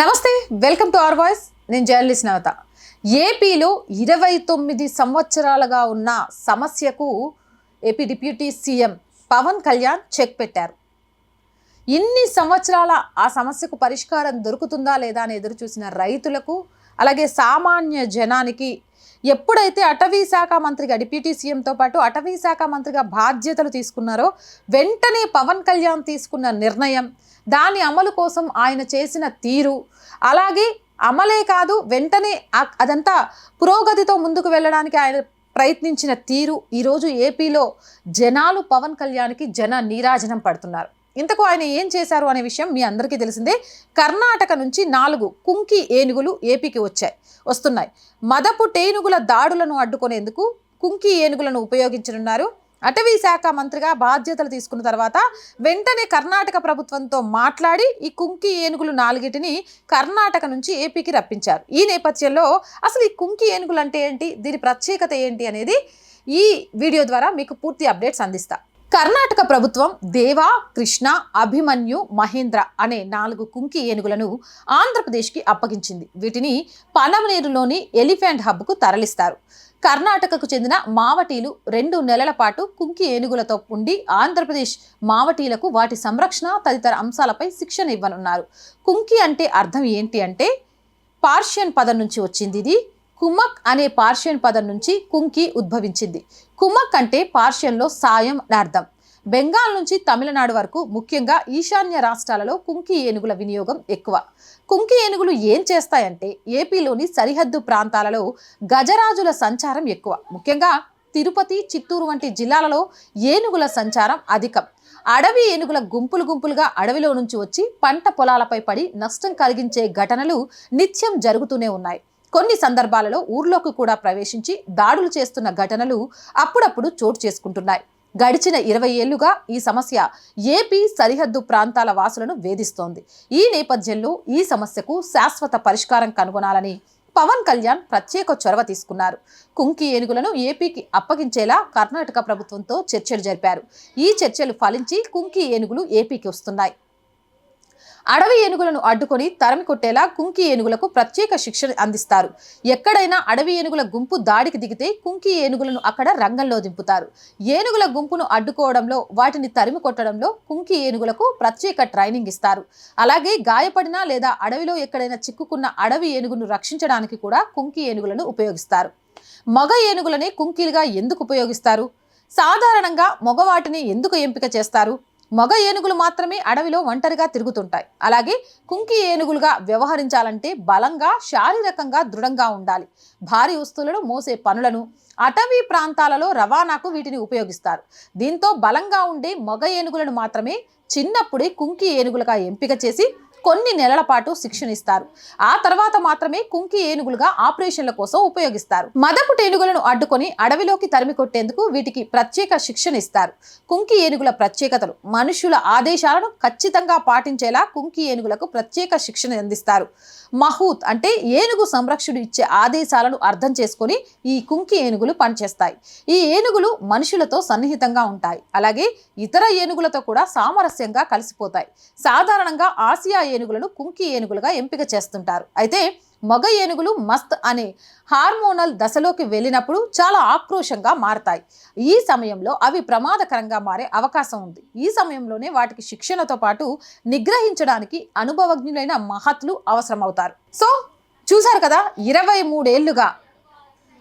నమస్తే welcome to our voice. నేను journalist Navata. ఏపీలో ఇరవై తొమ్మిది సంవత్సరాలుగా ఉన్న సమస్యకు AP deputy CM Pawan Kalyan check పెట్టారు. ఇన్ని సంవత్సరాల ఆ సమస్యకు పరిష్కారం దొరుకుతుందా లేదా అని ఎదురు చూసిన రైతులకు అలాగే సామాన్య జనానికి ఎప్పుడైతే అటవీ శాఖ మంత్రిగా డిప్యూటీ సీఎంతో పాటు అటవీ శాఖ మంత్రిగా బాధ్యతలు తీసుకున్నారో వెంటనే పవన్ కళ్యాణ్ తీసుకున్న నిర్ణయం దాని అమలు కోసం ఆయన చేసిన తీరు. అలాగే అమలే కాదు వెంటనే అదంతా పురోగతితో ముందుకు వెళ్ళడానికి ఆయన ప్రయత్నించిన తీరు. ఈరోజు ఏపీలో జనాలు పవన్ కళ్యాణ్కి జన నీరాజనం పడుతున్నారు. ఇంతకు ఆయన ఏం చేశారు అనే విషయం మీ అందరికీ తెలిసిందే. కర్ణాటక నుంచి నాలుగు కుంకి ఏనుగులు ఏపీకి వచ్చాయి వస్తున్నాయి. మదపు టేనుగుల దాడులను అడ్డుకునేందుకు కుంకి ఏనుగులను ఉపయోగించనున్నారు. అటవీ శాఖ మంత్రిగా బాధ్యతలు తీసుకున్న తర్వాత వెంటనే కర్ణాటక ప్రభుత్వంతో మాట్లాడి ఈ కుంకి ఏనుగులు నాలుగిటిని కర్ణాటక నుంచి ఏపీకి రప్పించారు. ఈ నేపథ్యంలో అసలు ఈ కుంకి ఏనుగులు అంటే ఏంటి దీని ప్రత్యేకత ఏంటి అనేది ఈ వీడియో ద్వారా మీకు పూర్తి అప్డేట్స్ అందిస్తా. కర్ణాటక ప్రభుత్వం దేవా కృష్ణ అభిమన్యు మహేంద్ర అనే నాలుగు కుంకి ఏనుగులను ఆంధ్రప్రదేశ్కి అప్పగించింది. వీటిని పనమనేరులోని ఎలిఫెంట్ హబ్కు తరలిస్తారు. కర్ణాటకకు చెందిన మావటీలు రెండు నెలల పాటు కుంకి ఏనుగులతో ఉండి ఆంధ్రప్రదేశ్ మావటీలకు వాటి సంరక్షణ తదితర అంశాలపై శిక్షణ ఇవ్వనున్నారు. కుంకి అంటే అర్థం ఏంటి అంటే పార్షియన్ పదం నుంచి వచ్చింది ఇది. కుమక్ అనే పార్షియన్ పదం నుంచి కుంకి ఉద్భవించింది. కుమక్ అంటే పార్షియన్లో సాయం అని అర్థం. బెంగాల్ నుంచి తమిళనాడు వరకు ముఖ్యంగా ఈశాన్య రాష్ట్రాలలో కుంకి ఏనుగుల వినియోగం ఎక్కువ. కుంకి ఏనుగులు ఏం చేస్తాయంటే ఏపీలోని సరిహద్దు ప్రాంతాలలో గజరాజుల సంచారం ఎక్కువ. ముఖ్యంగా తిరుపతి చిత్తూరు వంటి జిల్లాలలో ఏనుగుల సంచారం అధికం. అడవి ఏనుగుల గుంపులు గుంపులుగా అడవిలో నుంచి వచ్చి పంట పొలాలపై పడి నష్టం కలిగించే ఘటనలు నిత్యం జరుగుతూనే ఉన్నాయి. కొన్ని సందర్భాలలో ఊర్లోకి కూడా ప్రవేశించి దాడులు చేస్తున్న ఘటనలు అప్పుడప్పుడు చోటు చేసుకుంటున్నాయి. గడిచిన ఇరవై ఏళ్ళుగా ఈ సమస్య ఏపీ సరిహద్దు ప్రాంతాల వాసులను వేధిస్తోంది. ఈ నేపథ్యంలో ఈ సమస్యకు శాశ్వత పరిష్కారం కనుగొనాలని పవన్ కళ్యాణ్ ప్రత్యేక చొరవ తీసుకున్నారు. కుంకి ఏనుగులను ఏపీకి అప్పగించేలా కర్ణాటక ప్రభుత్వంతో చర్చలు జరిపారు. ఈ చర్చలు ఫలించి కుంకి ఏనుగులు ఏపీకి వస్తున్నాయి. అడవి ఏనుగులను అడ్డుకొని తరమి కొట్టేలా కుంకి ఏనుగులకు ప్రత్యేక శిక్షణ అందిస్తారు. ఎక్కడైనా అడవి ఏనుగుల గుంపు దాడికి దిగితే కుంకి ఏనుగులను అక్కడ రంగంలో దింపుతారు. ఏనుగుల గుంపును అడ్డుకోవడంలో వాటిని తరిమి కొట్టడంలో కుంకి ఏనుగులకు ప్రత్యేక ట్రైనింగ్ ఇస్తారు. అలాగే గాయపడిన లేదా అడవిలో ఎక్కడైనా చిక్కుకున్న అడవి ఏనుగును రక్షించడానికి కూడా కుంకి ఏనుగులను ఉపయోగిస్తారు. మగ ఏనుగులని కుంకీలుగా ఎందుకు ఉపయోగిస్తారు? సాధారణంగా మగవాటిని ఎందుకు ఎంపిక చేస్తారు? మగ ఏనుగులు మాత్రమే అడవిలో ఒంటరిగా తిరుగుతుంటాయి. అలాగే కుంకి ఏనుగులుగా వ్యవహరించాలంటే బలంగా శారీరకంగా దృఢంగా ఉండాలి. భారీ వస్తువులను మోసే పనులను అటవీ ప్రాంతాలలో రవాణాకు వీటిని ఉపయోగిస్తారు. దీంతో బలంగా ఉండే మగ ఏనుగులను మాత్రమే చిన్నప్పుడే కుంకి ఏనుగులుగా ఎంపిక చేసి కొన్ని నెలల పాటు శిక్షణ ఇస్తారు ఆ తర్వాత మాత్రమే కుంకి ఏనుగులుగా ఆపరేషన్ల కోసం ఉపయోగిస్తారు. మదపు ఏనుగులను అడ్డుకొని అడవిలోకి తరిమి కొట్టేందుకు వీటికి ప్రత్యేక శిక్షణ ఇస్తారు కుంకి ఏనుగుల ప్రత్యేకతలు మనుషుల ఆదేశాలను ఖచ్చితంగా పాటించేలా కుంకి ఏనుగులకు ప్రత్యేక శిక్షణ అందిస్తారు. మహూత్ అంటే ఏనుగు సంరక్షుడు ఇచ్చే ఆదేశాలను అర్థం చేసుకొని ఈ కుంకి ఏనుగులు పనిచేస్తాయి. ఈ ఏనుగులు మనుషులతో సన్నిహితంగా ఉంటాయి. అలాగే ఇతర ఏనుగులతో కూడా సామరస్యంగా కలిసిపోతాయి. సాధారణంగా ఆసియా ఏనుగులను కుంకి ఏనుగులుగా ఎంపిక చేస్తుంటారు. అయితే మగ ఏనుగులు మస్త్ అనే హార్మోనల్ దశలోకి వెళ్ళినప్పుడు చాలా ఆక్రోషంగా మారతాయి. ఈ సమయంలో అవి ప్రమాదకరంగా మారే అవకాశం ఉంది. ఈ సమయంలోనే వాటికి శిక్షణతో పాటు నిగ్రహించడానికి అనుభవజ్ఞులైన మహత్లు అవసరమవుతారు. సో చూశారు కదా ఇరవై మూడేళ్ళుగా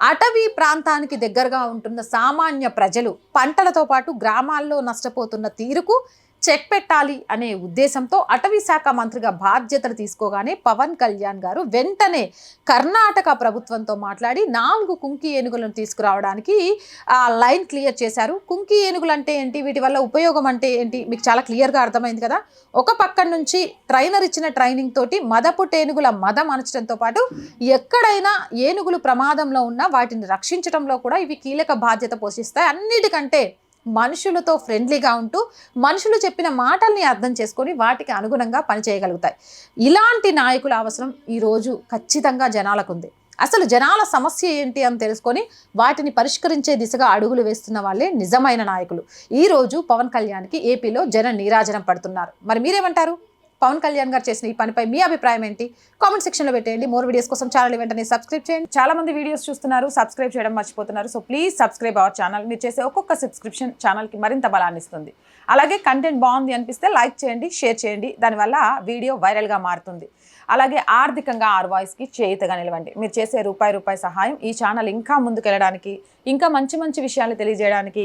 అటవీ ప్రాంతానికి దగ్గరగా ఉంటున్న సామాన్య ప్రజలు పంటలతో పాటు గ్రామాల్లో నష్టపోతున్న తీరుకు చెక్ పెట్టాలి అనే ఉద్దేశంతో అటవీ శాఖ మంత్రిగా బాధ్యతలు తీసుకోగానే పవన్ కళ్యాణ్ గారు వెంటనే కర్ణాటక ప్రభుత్వంతో మాట్లాడి నాలుగు కుంకి ఏనుగులను తీసుకురావడానికి ఆ లైన్ క్లియర్ చేశారు. కుంకి ఏనుగులు అంటే ఏంటి? వీటి వల్ల ఉపయోగం అంటే ఏంటి? మీకు చాలా క్లియర్గా అర్థమైంది కదా? ఒక పక్క నుంచి ట్రైనర్ ఇచ్చిన ట్రైనింగ్ తోటి మదపు ఏనుగుల మదం అనచడంతో పాటు ఎక్కడైనా ఏనుగులు ప్రమాదంలో ఉన్నా వాటిని రక్షించడంలో కూడా ఇవి కీలక బాధ్యత పోషిస్తాయి. అన్నిటికంటే మనుషులతో ఫ్రెండ్లీగా ఉంటూ మనుషులు చెప్పిన మాటల్ని అర్థం చేసుకొని వాటికి అనుగుణంగా పనిచేయగలుగుతాయి. ఇలాంటి నాయకుల అవసరం ఈరోజు ఖచ్చితంగా జనాలకు ఉంది అసలు జనాల సమస్య ఏంటి అని తెలుసుకొని వాటిని పరిష్కరించే దిశగా అడుగులు వేస్తున్న వాళ్ళే నిజమైన నాయకులు. ఈ రోజు పవన్ కళ్యాణ్కి ఏపీలో జన నీరాజనం పడుతున్నారు. మరి మీరేమంటారు? పవన్ కళ్యాణ్ గారు చేసిన ఈ పనిపై మీ అభిప్రాయం ఏంటి? కామెంట్ సెక్షన్లో పెట్టేయండి. మోర్ వీడియోస్ కోసం ఛానల్ వెంటనే సబ్స్క్రైబ్ చేయండి. చాలా మంది వీడియోస్ చూస్తున్నారు సబ్స్క్రైబ్ చేయడం మర్చిపోతున్నారు. So please subscribe our channel. మీరు చేసే ఒక్కొక్క సబ్స్క్రిప్షన్ ఛానల్కి మరింత బలాన్ని ఇస్తుంది. అలాగే కంటెంట్ బాగుంది అనిపిస్తే లైక్ చేయండి షేర్ చేయండి. దానివల్ల వీడియో వైరల్గా మారుతుంది. అలాగే ఆర్థికంగా ఆర్ వాయిస్కి చేయితగా నిలవండి. మీరు చేసే రూపాయి రూపాయి సహాయం ఈ ఛానల్ ఇంకా ముందుకెళ్ళడానికి ఇంకా మంచి మంచి విషయాలు తెలియజేయడానికి